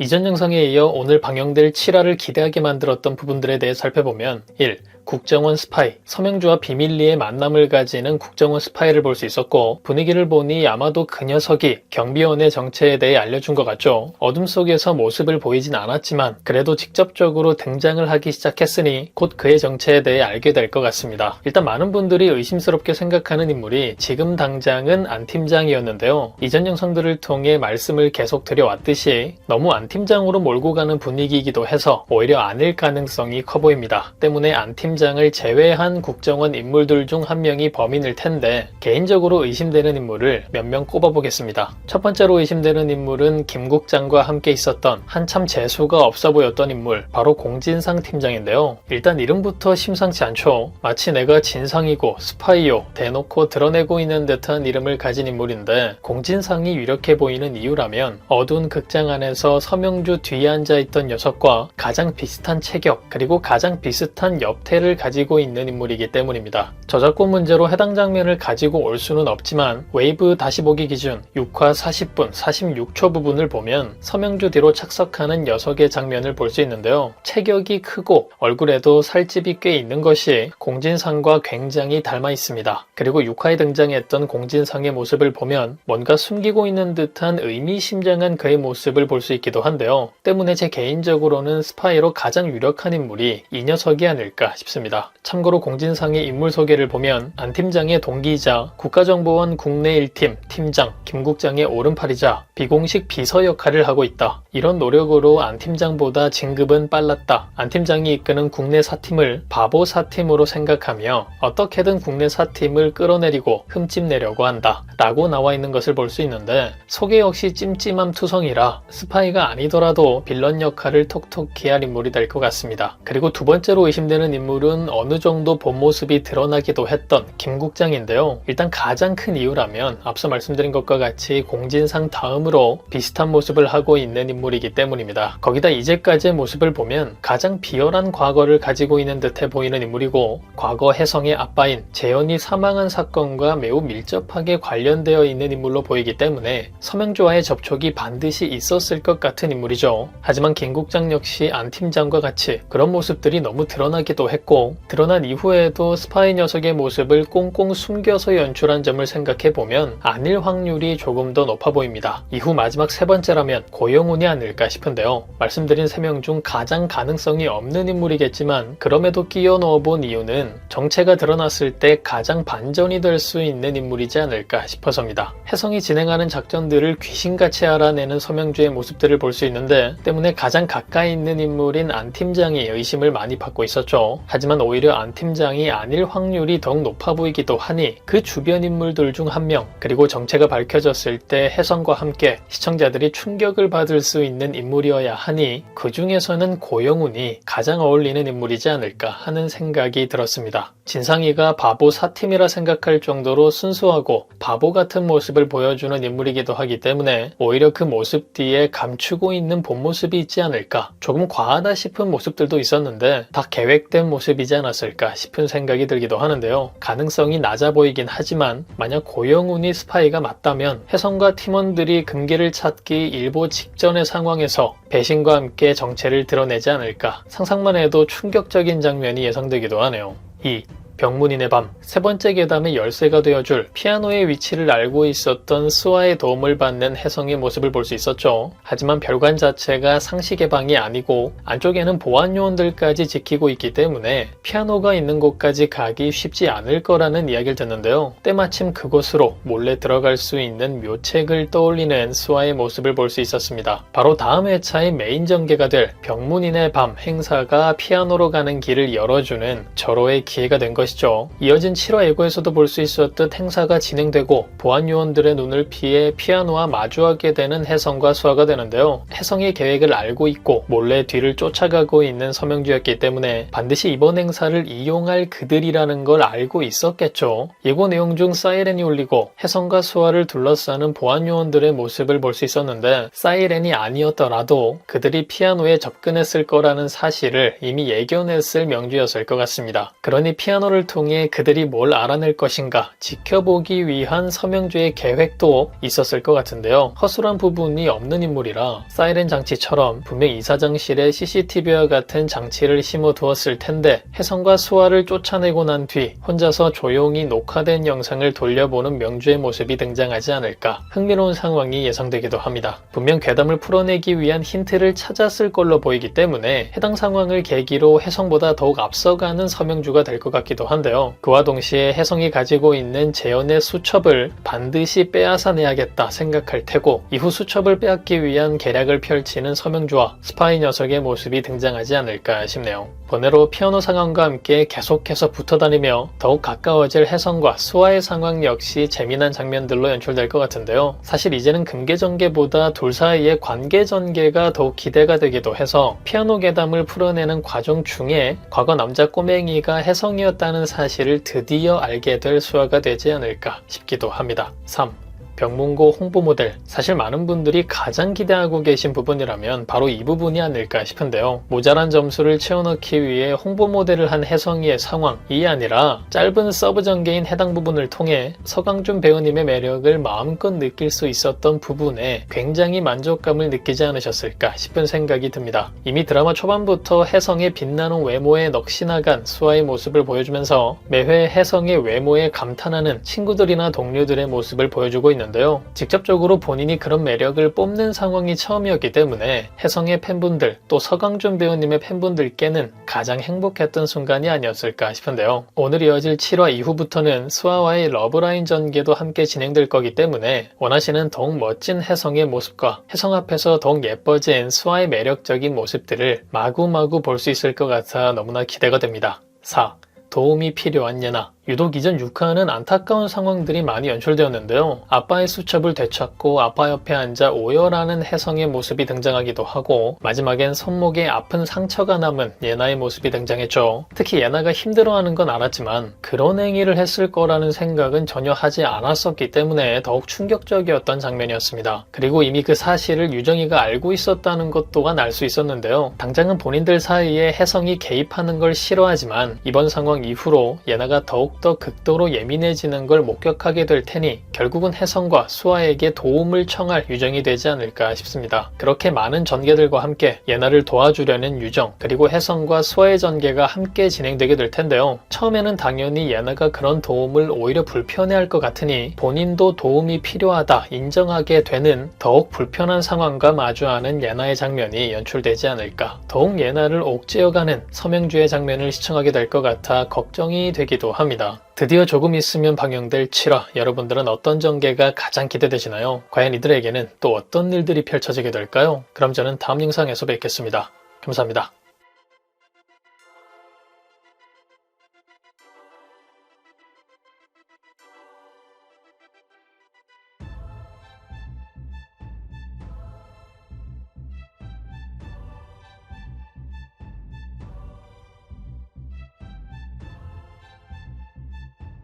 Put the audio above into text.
이전 영상에 이어 오늘 방영될 7화를 기대하게 만들었던 부분들에 대해 살펴보면 1. 국정원 스파이, 서명주와 비밀리에 만남을 가지는 국정원 스파이를 볼 수 있었고 분위기를 보니 아마도 그 녀석이 경비원의 정체에 대해 알려준 것 같죠. 어둠 속에서 모습을 보이진 않았지만 그래도 직접적으로 등장을 하기 시작했으니 곧 그의 정체에 대해 알게 될 것 같습니다. 일단 많은 분들이 의심스럽게 생각하는 인물이 지금 당장은 안 팀장이었는데요. 이전 영상들을 통해 말씀을 계속 드려왔듯이 너무 안 팀장으로 몰고 가는 분위기이기도 해서 오히려 아닐 가능성이 커 보입니다. 때문에 안 팀장 을 제외한 국정원 인물들 중 한 명이 범인일 텐데 개인적으로 의심되는 인물을 몇 명 꼽아보겠습니다. 첫 번째로 의심되는 인물은 김 국장과 함께 있었던 한참 재수가 없어 보였던 인물 바로 공진상 팀장인데요. 일단 이름부터 심상치 않죠. 마치 내가 진상이고 스파이요 대놓고 드러내고 있는 듯한 이름을 가진 인물인데 공진상이 유력해 보이는 이유라면 어두운 극장 안에서 서명주 뒤에 앉아 있던 녀석과 가장 비슷한 체격 그리고 가장 비슷한 옆태를 가지고 있는 인물이기 때문입니다. 저작권 문제로 해당 장면을 가지고 올 수는 없지만 웨이브 다시 보기 기준 6화 40분 46초 부분을 보면 서명주 뒤로 착석하는 녀석의 장면을 볼 수 있는데요. 체격이 크고 얼굴에도 살집이 꽤 있는 것이 공진상과 굉장히 닮아 있습니다. 그리고 6화에 등장했던 공진상의 모습을 보면 뭔가 숨기고 있는 듯한 의미심장한 그의 모습을 볼 수 있기도 한데요. 때문에 제 개인적으로는 스파이로 가장 유력한 인물이 이 녀석이 아닐까 싶습니다. 참고로 공진상의 인물 소개를 보면 안 팀장의 동기이자 국가정보원 국내 1팀 팀장 김 국장의 오른팔이자 비공식 비서 역할을 하고 있다. 이런 노력으로 안 팀장보다 진급은 빨랐다. 안 팀장이 이끄는 국내 사팀을 바보 사팀으로 생각하며 어떻게든 국내 사팀을 끌어내리고 흠집내려고 한다. 라고 나와 있는 것을 볼 수 있는데 소개 역시 찜찜함 투성이라 스파이가 아니더라도 빌런 역할을 톡톡히 할 인물이 될 것 같습니다. 그리고 두 번째로 의심되는 인물은 어느 정도 본 모습이 드러나기도 했던 김 국장인데요. 일단 가장 큰 이유라면 앞서 말씀드린 것과 같이 공진상 다음으로 비슷한 모습을 하고 있는 인물이기 때문입니다. 거기다 이제까지의 모습을 보면 가장 비열한 과거를 가지고 있는 듯해 보이는 인물이고 과거 혜성의 아빠인 재현이 사망한 사건과 매우 밀접하게 관련되어 있는 인물로 보이기 때문에 서명주와의 접촉이 반드시 있었을 것 같은 인물이죠. 하지만 김 국장 역시 안 팀장과 같이 그런 모습들이 너무 드러나기도 했고 드러난 이후에도 스파이 녀석의 모습을 꽁꽁 숨겨서 연출한 점을 생각해 보면 아닐 확률이 조금 더 높아 보입니다. 이후 마지막 세 번째라면 고영훈이 아닐까 싶은데요. 말씀드린 세 명 중 가장 가능성이 없는 인물이겠지만 그럼에도 끼워 넣어 본 이유는 정체가 드러났을 때 가장 반전이 될 수 있는 인물이지 않을까 싶어서입니다. 혜성이 진행하는 작전들을 귀신같이 알아내는 서명주의 모습들을 볼 수 있는데 때문에 가장 가까이 있는 인물인 안 팀장이 의심을 많이 받고 있었죠. 하지만 오히려 안 팀장이 아닐 확률이 더욱 높아 보이기도 하니 그 주변 인물들 중 한 명, 그리고 정체가 밝혀졌을 때 혜성과 함께 시청자들이 충격을 받을 수 있는 인물이어야 하니 그 중에서는 고영훈이 가장 어울리는 인물이지 않을까 하는 생각이 들었습니다. 진상이가 바보 사팀이라 생각할 정도로 순수하고 바보 같은 모습을 보여주는 인물이기도 하기 때문에 오히려 그 모습 뒤에 감추고 있는 본 모습이 있지 않을까 조금 과하다 싶은 모습들도 있었는데 다 계획된 모습 이지 않았을까 싶은 생각이 들기도 하는데요. 가능성이 낮아 보이긴 하지만 만약 고영훈이 스파이가 맞다면 혜성과 팀원들이 금괴를 찾기 일보 직전의 상황에서 배신과 함께 정체를 드러내지 않을까 상상만 해도 충격적인 장면이 예상되기도 하네요. 2. 병문인의 밤 세 번째 계담의 열쇠가 되어줄 피아노의 위치를 알고 있었던 스와의 도움을 받는 혜성의 모습을 볼 수 있었죠. 하지만 별관 자체가 상식의 방이 아니고 안쪽에는 보안 요원들까지 지키고 있기 때문에 피아노가 있는 곳까지 가기 쉽지 않을 거라는 이야기를 듣는데요. 때마침 그곳으로 몰래 들어갈 수 있는 묘책을 떠올리는 스와의 모습을 볼 수 있었습니다. 바로 다음 회차의 메인 전개가 될 병문인의 밤 행사가 피아노로 가는 길을 열어주는 절호의 기회가 된 것 이죠. 이어진 7화 예고에서도 볼 수 있었듯 행사가 진행되고 보안 요원들의 눈을 피해 피아노와 마주하게 되는 혜성과 수아가 되는데요. 혜성의 계획을 알고 있고 몰래 뒤를 쫓아가고 있는 서명주였기 때문에 반드시 이번 행사를 이용할 그들이라는 걸 알고 있었겠죠. 예고 내용 중 사이렌이 울리고 혜성과 수아를 둘러싸는 보안 요원들의 모습을 볼 수 있었는데 사이렌이 아니었더라도 그들이 피아노에 접근했을 거라는 사실을 이미 예견했을 명주였을 것 같습니다. 그러니 피아노를 피아노를 통해 그들이 뭘 알아낼 것인가 지켜보기 위한 서명주의 계획도 있었을 것 같은데요. 허술한 부분이 없는 인물이라 사이렌 장치처럼 분명 이사장실에 CCTV와 같은 장치를 심어 두었을 텐데 혜성과 수아를 쫓아내고 난 뒤 혼자서 조용히 녹화된 영상을 돌려보는 명주의 모습이 등장하지 않을까 흥미로운 상황이 예상되기도 합니다. 분명 괴담을 풀어내기 위한 힌트를 찾았을 걸로 보이기 때문에 해당 상황을 계기로 혜성보다 더욱 앞서가는 서명주가 될 것 같기도 한데요. 그와 동시에 혜성이 가지고 있는 재현의 수첩을 반드시 빼앗아내야겠다 생각할 테고 이후 수첩을 빼앗기 위한 계략을 펼치는 서명주와 스파이 녀석의 모습이 등장하지 않을까 싶네요. 번외로 피아노 상황과 함께 계속해서 붙어다니며 더욱 가까워질 혜성과 수아의 상황 역시 재미난 장면들로 연출될 것 같은데요. 사실 이제는 금계전개보다 둘 사이의 관계전개가 더욱 기대가 되기도 해서 피아노 괴담을 풀어내는 과정 중에 과거 남자 꼬맹이가 혜성이었다는 사실을 드디어 알게 될 수아가 되지 않을까 싶기도 합니다. 3. 병문고 홍보 모델. 사실 많은 분들이 가장 기대하고 계신 부분이라면 바로 이 부분이 아닐까 싶은데요. 모자란 점수를 채워넣기 위해 홍보 모델을 한 혜성이의 상황이 아니라 짧은 서브 전개인 해당 부분을 통해 서강준 배우님의 매력을 마음껏 느낄 수 있었던 부분에 굉장히 만족감을 느끼지 않으셨을까 싶은 생각이 듭니다. 이미 드라마 초반부터 혜성의 빛나는 외모에 넋이나간 수아의 모습을 보여주면서 매회 혜성의 외모에 감탄하는 친구들이나 동료들의 모습을 보여주고 있는 있는데요. 직접적으로 본인이 그런 매력을 뽐낸 상황이 처음이었기 때문에 혜성의 팬분들 또 서강준 배우님의 팬분들께는 가장 행복했던 순간이 아니었을까 싶은데요. 오늘 이어질 7화 이후부터는 수아와의 러브라인 전개도 함께 진행될 거기 때문에 원하시는 더욱 멋진 혜성의 모습과 혜성 앞에서 더욱 예뻐진 수아의 매력적인 모습들을 마구마구 볼 수 있을 것 같아 너무나 기대가 됩니다. 4. 도움이 필요한 예나 유독 이전 6화는 안타까운 상황들이 많이 연출되었는데요. 아빠의 수첩을 되찾고 아빠 옆에 앉아 오열하는 혜성의 모습이 등장하기도 하고 마지막엔 손목에 아픈 상처가 남은 예나의 모습이 등장했죠. 특히 예나가 힘들어하는 건 알았지만 그런 행위를 했을 거라는 생각은 전혀 하지 않았었기 때문에 더욱 충격적이었던 장면이었습니다. 그리고 이미 그 사실을 유정이가 알고 있었다는 것 또한 알 수 있었는데요. 당장은 본인들 사이에 혜성이 개입하는 걸 싫어하지만 이번 상황 이후로 예나가 더욱 더욱더 극도로 예민해지는 걸 목격하게 될 테니 결국은 혜성과 수아에게 도움을 청할 유정이 되지 않을까 싶습니다. 그렇게 많은 전개들과 함께 예나를 도와주려는 유정 그리고 혜성과 수아의 전개가 함께 진행되게 될 텐데요. 처음에는 당연히 예나가 그런 도움을 오히려 불편해할 것 같으니 본인도 도움이 필요하다 인정하게 되는 더욱 불편한 상황과 마주하는 예나의 장면이 연출되지 않을까. 더욱 예나를 옥죄어가는 서명주의 장면을 시청하게 될 것 같아 걱정이 되기도 합 드디어 조금 있으면 방영될 7화 여러분들은 어떤 전개가 가장 기대되시나요? 과연 이들에게는 또 어떤 일들이 펼쳐지게 될까요? 그럼 저는 다음 영상에서 뵙겠습니다. 감사합니다.